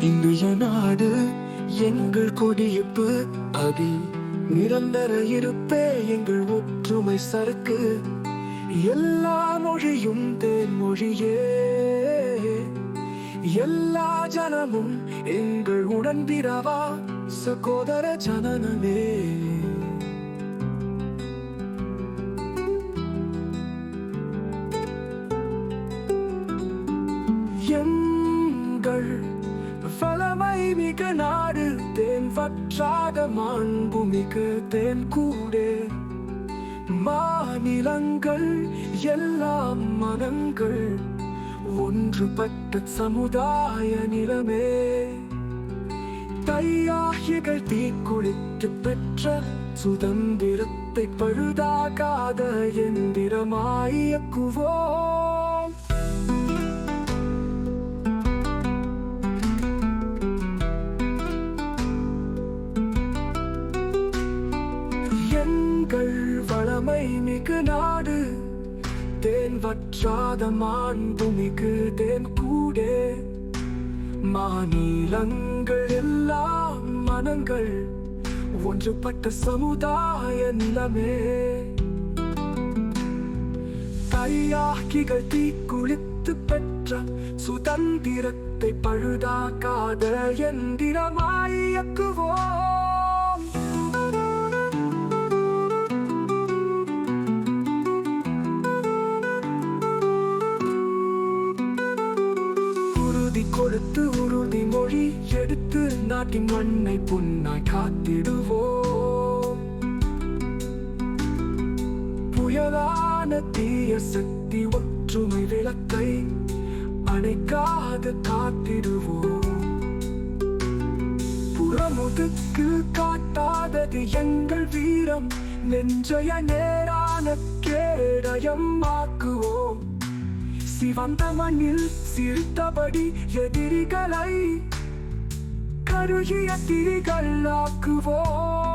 இந்திய நாடு எங்கள் கொடியிப்பு அதில் நிரந்தர இருப்பே எங்கள் ஒற்றுமை சரக்கு எல்லா மொழியும் தேன்மொழியே எல்லா ஜனமும் எங்கள் உடன்பிறவா சகோதர ஜனனமே. எம் காற்றாக மாண்புமிகு தென்கூடே. மாநிலங்கள் எல்லாம் மனங்கள் ஒன்றுபட்ட சமுதாய நிலமே. தையாகிகள் தீக்குளித்து பெற்ற சுதந்திரத்தை பழுதாகாத எந்திரமாயக்குவோ பெண்கள் வளமை மிகு நாடு. தேன் வற்றாத மாண்புமிகு தேன் கூடே. மாநிலங்கள் எல்லாம் மனங்கள் ஒன்றுபட்ட சமுதாய நிலமே. கையாக்கிகள் தீக்குளித்து பெற்ற சுதந்திரத்தை பழுதாக்காத எந்திரமாய் இயக்குவோம். கொடுத்து உறுதி மொழி எடுத்து நாட்டின் மண்ணை புண்ணாய் காத்திடுவோம். புயலான தீய சக்தி ஒற்றுமை விளக்கை அணைக்காது காத்திடுவோம். புறமுதுக்கு காட்டாதது எங்கள் வீரம் நெஞ்சய நேரான கேடயம் ஆக்குவோம். சிவந்த மண்ணில் சிரித்தபடி எதிரிகளை கருகிய திரிகள் ஆக்குவோம்.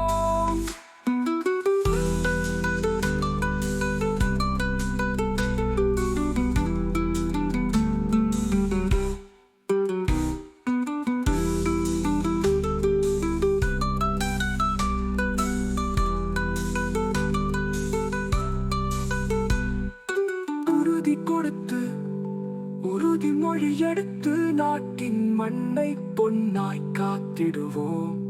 மொழி எடுத்து நாட்டின் மண்ணை பொன்னாய் காத்திடுவோம்.